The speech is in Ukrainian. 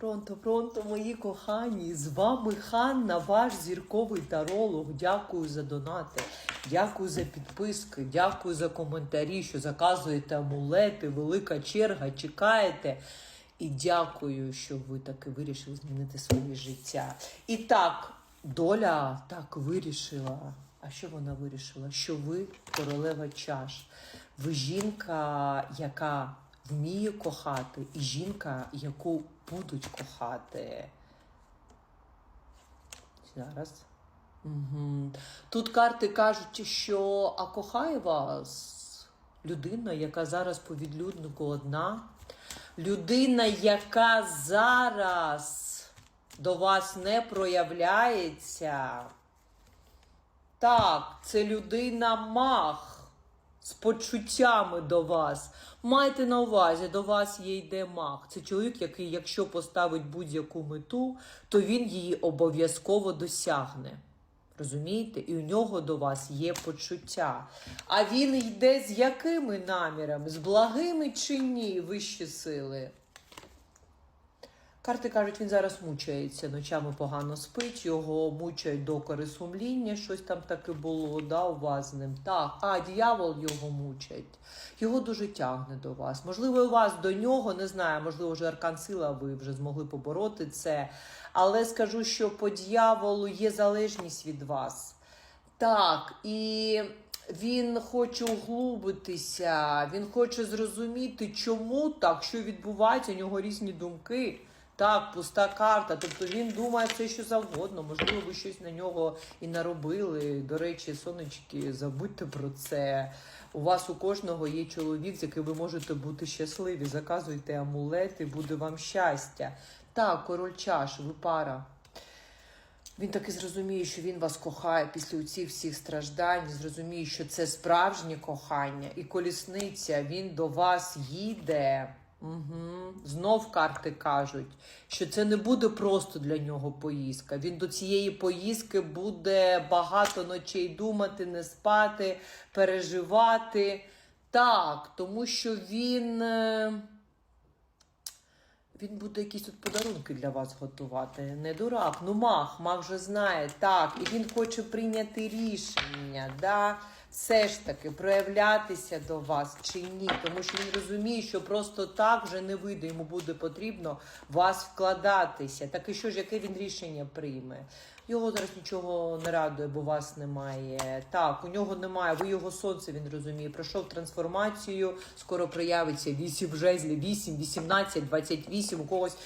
Пронто, пронто, мої кохані, з вами Ханна, ваш зірковий таролог. Дякую за донати, дякую за підписки, дякую за коментарі, що заказуєте амулети, велика черга, чекаєте. І дякую, що ви таки вирішили змінити своє життя. І так, доля так вирішила. А що вона вирішила? Що ви королева чаш. Ви жінка, яка вміє кохати, і жінка, яку будуть кохати. Зараз. Угу. Тут карти кажуть, що а кохає вас людина, яка зараз по відлюднику одна. Людина, яка зараз до вас не проявляється. Так, це людина мах з почуттями до вас. Майте на увазі, до вас є йде мах. Це чоловік, який, якщо поставить будь-яку мету, то він її обов'язково досягне. Розумієте? І у нього до вас є почуття. А він йде з якими намірами? З благими чи ні, вищі сили? Карти кажуть, він зараз мучається, ночами погано спить, його мучають докори сумління, щось там таке було, да, у вас з ним. Так, а дьявол його мучить. Його дуже тягне до вас. Можливо, і вас до нього, не знаю, можливо, вже аркан сила, ви вже змогли побороти це. Але скажу, що по дьяволу є залежність від вас. Так, і він хоче углубитися, він хоче зрозуміти, чому так, що відбувається, у нього різні думки. Так, пуста карта. Тобто він думає все, що завгодно. Можливо, ви щось на нього і наробили. До речі, сонечки, забудьте про це. У вас у кожного є чоловік, з яким ви можете бути щасливі. Заказуйте амулети, буде вам щастя. Так, король чаш, ви пара. Він таки зрозуміє, що він вас кохає після цих всіх страждань, зрозуміє, що це справжнє кохання і колісниця, він до вас їде. Угу. Знов карти кажуть, що це не буде просто для нього поїздка. Він до цієї поїздки буде багато ночей думати, не спати, переживати. Так, тому що він. е, він буде якісь тут подарунки для вас готувати. Не дурак, ну мах, мах вже знає. Так, і він хоче прийняти рішення, да, все ж таки проявлятися до вас чи ні. Тому що він розуміє, що просто так вже не вийде, йому буде потрібно вас вкладатися. Так і що ж, яке він рішення прийме? Його зараз нічого не радує, бо вас немає. Так, у нього немає. Ви його сонце, він розуміє. Пройшов трансформацію, скоро проявиться 8 жезлів, 8, 18, 28, у когось